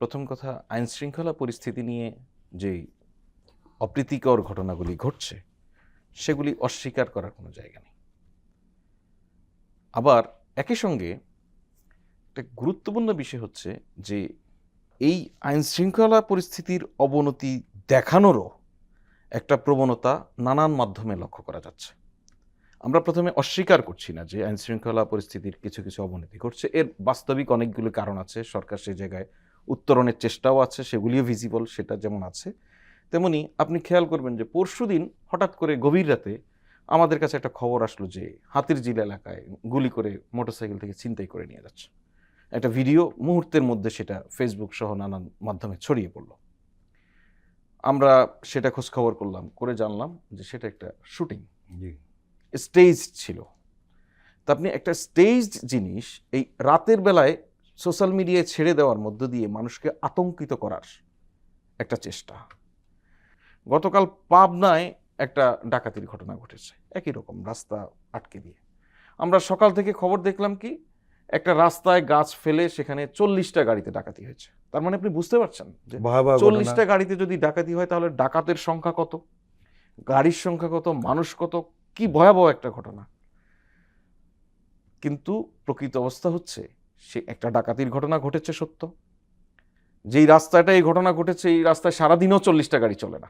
প্রথম কথা আইন শৃঙ্খলা পরিস্থিতি নিয়ে যে অপ্রীতিকর ঘটনাগুলি ঘটছে, সেগুলি অস্বীকার করার কোনো জায়গা নেই। আবার একই সঙ্গে একটা গুরুত্বপূর্ণ বিষয় হচ্ছে যে, এই আইন শৃঙ্খলা পরিস্থিতির অবনতি দেখানোরও একটা প্রবণতা নানান মাধ্যমে লক্ষ্য করা যাচ্ছে। আমরা প্রথমে অস্বীকার করছি না যে আইন শৃঙ্খলা পরিস্থিতির কিছু কিছু অবনতি ঘটছে। এর বাস্তবিক অনেকগুলো কারণ আছে, সরকার সেই জায়গায় উত্তরণের চেষ্টাও আছে সেগুলিও ভিজিবল সেটা যেমন আছে তেমনি আপনি খেয়াল করবেন যে পরশু দিন হঠাৎ করে গভীর রাতে আমাদের কাছে একটা খবর আসলো যে হাতির জিল এলাকায় গুলি করে মোটরসাইকেল থেকে ছিনতাই করে নিয়ে যাচ্ছে। একটা ভিডিও মুহূর্তের মধ্যে সেটা ফেসবুক সহ নানান মাধ্যমে ছড়িয়ে পড়ল। আমরা সেটা খোঁজ খবর করলাম করে জানলাম যে সেটা একটা শুটিং স্টেজ ছিল। তা আপনি একটা স্টেজড জিনিস এই রাতের বেলায় সোশ্যাল মিডিয়ায় ছেড়ে দেওয়ার মধ্য দিয়ে মানুষকে আতঙ্কিত করার একটা চেষ্টা। গতকাল পাবনায় একটা ডাকাতির ঘটনা ঘটেছে একই রকম রাস্তা আটকে দিয়ে। আমরা সকাল থেকে খবর দেখলাম কি একটা রাস্তায় গাছ ফেলে সেখানে চল্লিশটা গাড়িতে ডাকাতি হয়েছে। তার মানে আপনি বুঝতে পারছেন চল্লিশটা গাড়িতে যদি ডাকাতি হয় তাহলে ডাকাতের সংখ্যা কত? গাড়ির সংখ্যা কত? মানুষ কত? কি ভয়াবহ একটা ঘটনা। কিন্তু প্রকৃত অবস্থা হচ্ছে সে একটা ডাকাতির ঘটনা ঘটেছে সত্য। যেই রাস্তাটা এই ঘটনা ঘটেছে, এই রাস্তায় সারাদিনও চল্লিশটা গাড়ি চলে না।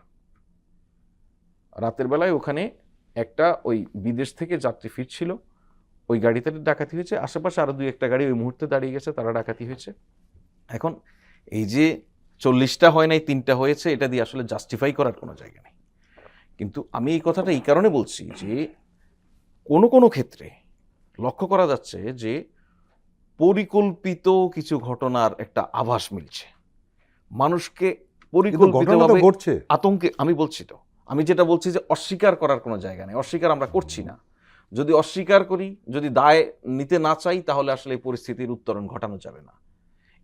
রাতের বেলায় ওখানে একটা ওই বিদেশ থেকে যাত্রী ফিরছিল, ওই গাড়িতে ডাকাতি হয়েছে। আশেপাশে আরও দুই একটা গাড়ি ওই মুহূর্তে দাঁড়িয়ে গেছে, তারা ডাকাতি হয়েছে। এখন এই যে চল্লিশটা হয় নাই, তিনটা হয়েছে, এটা দিয়ে আসলে জাস্টিফাই করার কোনো জায়গা নেই। কিন্তু আমি এই কথাটা এই কারণে বলছি যে কোনো কোনো ক্ষেত্রে লক্ষ্য করা যাচ্ছে যে পরিকল্পিত কিছু ঘটনার একটা আভাস মিলছে। মানুষকে পরিকল্পিতভাবে ঘটছে। আতঙ্কে আমি বলছি তো আমি যেটা বলছি যে অস্বীকার করার কোনো জায়গা নেই অস্বীকার আমরা করছি না। যদি অস্বীকার করি যদি দায় নিতে না চাই তাহলে আসলে এই পরিস্থিতির উত্তরণ ঘটানো যাবে না।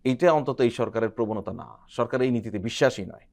এইটা অন্তত এই সরকারের প্রবণতা না সরকার এই নীতিতে বিশ্বাসী নয়।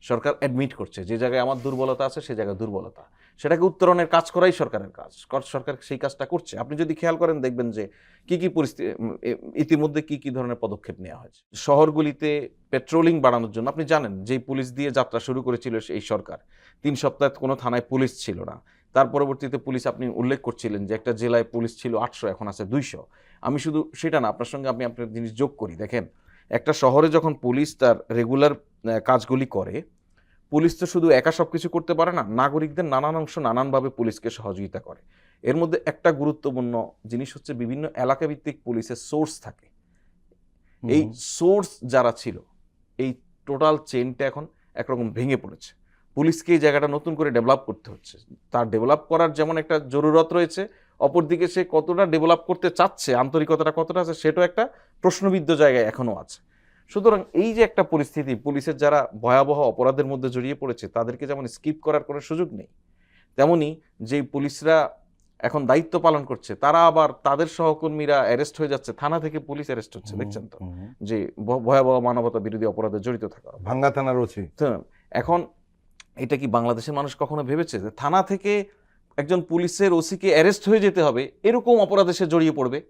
সরকার অ্যাডমিট করছে, যে জায়গায় আমার দুর্বলতা আছে সে জায়গায় দুর্বলতা। সেটাকে উত্তরণের কাজ করাই সরকারের কাজ কর- সরকার সেই কাজটা করছে। আপনি যদি খেয়াল করেন, দেখবেন যে কি কি পরিস্থিতি ইতিমধ্যে কি কি ধরনের পদক্ষেপ নেওয়া হয়েছে। শহরগুলিতে পেট্রোলিং বাড়ানোর জন্য, আপনি জানেন যেই পুলিশ দিয়ে যাত্রা শুরু করেছিল এই সরকার। তিন সপ্তাহে কোনো থানায় পুলিশ ছিল না। তার পরবর্তীতে পুলিশ, আপনি উল্লেখ করছিলেন যে একটা জেলায় পুলিশ ছিল আটশো, এখন আছে দুইশো। আমি শুধু সেটা না, আপনার সঙ্গে আমি আপনার জিনিস যোগ করি, দেখেন। একটা শহরে যখন পুলিশ তার রেগুলার কাজগুলি করে পুলিশ তো শুধু একা সব কিছু করতে পারে না নাগরিকদের নানান অংশ নানানভাবে পুলিশকে সহযোগিতা করে। এর মধ্যে একটা গুরুত্বপূর্ণ জিনিস হচ্ছে বিভিন্ন এলাকা ভিত্তিক পুলিশের সোর্স থাকে। এই সোর্স যারা ছিল এই টোটাল চেনটা এখন একরকম ভেঙে পড়েছে। পুলিশকে এই জায়গাটা নতুন করে ডেভেলপ করতে হচ্ছে। তার ডেভেলপ করার যেমন একটা জরুরত রয়েছে অপরদিকে সে কতটা ডেভেলপ করতে চাচ্ছে আন্তরিকতাটা কতটা আছে সেটাও একটা প্রশ্নবিদ্ধ জায়গায় এখনও আছে। সুতরাং এই যে একটা পরিস্থিতি পুলিশের যারা ভয়াবহ অপরাধের মধ্যে জড়িয়ে পড়েছে তাদেরকে যেমন স্কিপ করার কোনো সুযোগ নেই তেমনি যেই পুলিশরা এখন দায়িত্ব পালন করছে তারা আবার তাদের সহকর্মীরা অ্যারেস্ট হয়ে যাচ্ছে থানা থেকে পুলিশ অ্যারেস্ট হচ্ছে দেখছেন তো? যে ভয়াবহ মানবতা বিরোধী অপরাধে জড়িত থাকা। ভাঙ্গা থানার তো এখন এটা কি বাংলাদেশের মানুষ কখনো ভেবেছে যে থানা থেকে একজন পুলিশের ওসিকে অ্যারেস্ট হয়ে যেতে হবে এরকম অপরাধে সে জড়িয়ে পড়বে।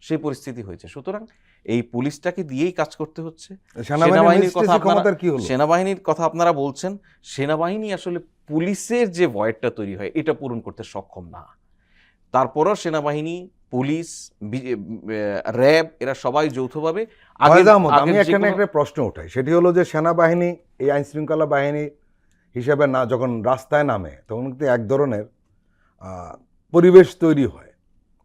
সেই পরিস্থিতি হয়েছে। সুতরাং এই পুলিশটাকে দিয়েই কাজ করতে হচ্ছে। সেনাবাহিনীর কথা আপনারা- সেনাবাহিনীর কথা আপনারা বলছেন। সেনাবাহিনী আসলে পুলিশের যে ভয়টা তৈরি হয় এটা পূরণ করতে সক্ষম না। তারপরও সেনাবাহিনী পুলিশ র্যাব এরা সবাই যৌথভাবে আমি এখানে একটা প্রশ্ন উঠাই। সেটি হলো যে সেনাবাহিনী এই আইন শৃঙ্খলা বাহিনী হিসেবে না যখন রাস্তায় নামে তখন কিন্তু এক ধরনের পরিবেশ তৈরি হয়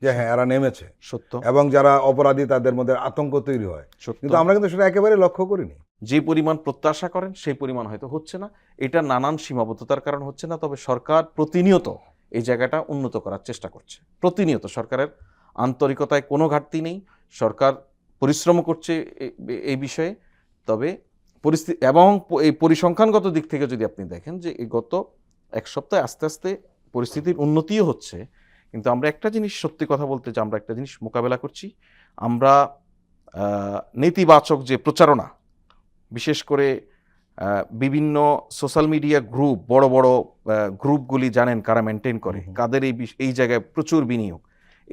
যে হ্যাঁ এরা নেমেছে। সত্য। এবং যারা অপরাধী তাদের মধ্যে আতঙ্ক তৈরি হয়। সত্য। কিন্তু আমরা কিন্তু সেটা একেবারে লক্ষ্য করিনি। যে পরিমাণ প্রত্যাশা করেন সেই পরিমাণ হয়তো হচ্ছে না। এটা নানান সীমাবদ্ধতার কারণ হচ্ছে না তবে সরকার প্রতিনিয়ত এই জায়গাটা উন্নত করার চেষ্টা করছে। প্রতিনিয়ত সরকারের আন্তরিকতায় কোনো ঘাটতি নেই। সরকার পরিশ্রম করছে এই বিষয়ে। তবে পরিস্থিতি এবং এই পরিসংখ্যানগত দিক থেকে যদি আপনি দেখেন যে গত এক সপ্তাহে আস্তে আস্তে পরিস্থিতির উন্নতিও হচ্ছে কিন্তু আমরা একটা জিনিস সত্যি কথা বলতে যে আমরা একটা জিনিস মোকাবেলা করছি আমরা নেতিবাচক যে প্রচারণা বিশেষ করে বিভিন্ন সোশ্যাল মিডিয়া গ্রুপ বড় বড় গ্রুপগুলি জানেন কারা মেনটেন করে। কাদের এই এই জায়গায় প্রচুর বিনিয়োগ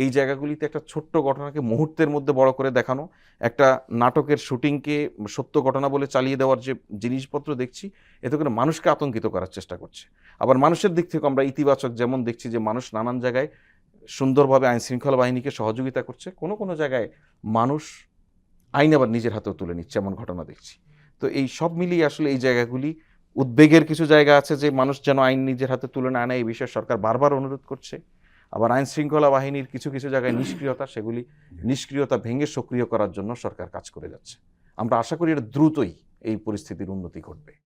এই জায়গাগুলিতে একটা ছোট্ট ঘটনাকে মুহূর্তের মধ্যে বড় করে দেখানো, একটা নাটকের শুটিংকে সত্য ঘটনা বলে চালিয়ে দেওয়ার যে জিনিসপত্র দেখছি, এতে করে মানুষকে আতঙ্কিত করার চেষ্টা করছে। আবার মানুষের দিক থেকে আমরা ইতিবাচক যেমন দেখছি যে মানুষ নানান জায়গায় সুন্দরভাবে আইন শৃঙ্খলা বাহিনীকে সহযোগিতা করছে, কোনো কোনো জায়গায় মানুষ আইন আবার নিজের হাতেও তুলে নিচ্ছে এমন ঘটনা দেখছি। তো এই সব মিলিয়ে আসলে এই জায়গাগুলি উদ্বেগের কিছু জায়গা আছে যে মানুষ যেন আইন নিজের হাতে তুলে না নেয়, এই বিষয়ে সরকার বারবার অনুরোধ করছে। আবার আইন শৃঙ্খলা বাহিনীর কিছু কিছু জায়গায় নিষ্ক্রিয়তা, সেগুলি নিষ্ক্রিয়তা ভেঙে সক্রিয় করার জন্য সরকার কাজ করে যাচ্ছে। আমরা আশা করি এটা দ্রুতই এই পরিস্থিতির উন্নতি ঘটবে।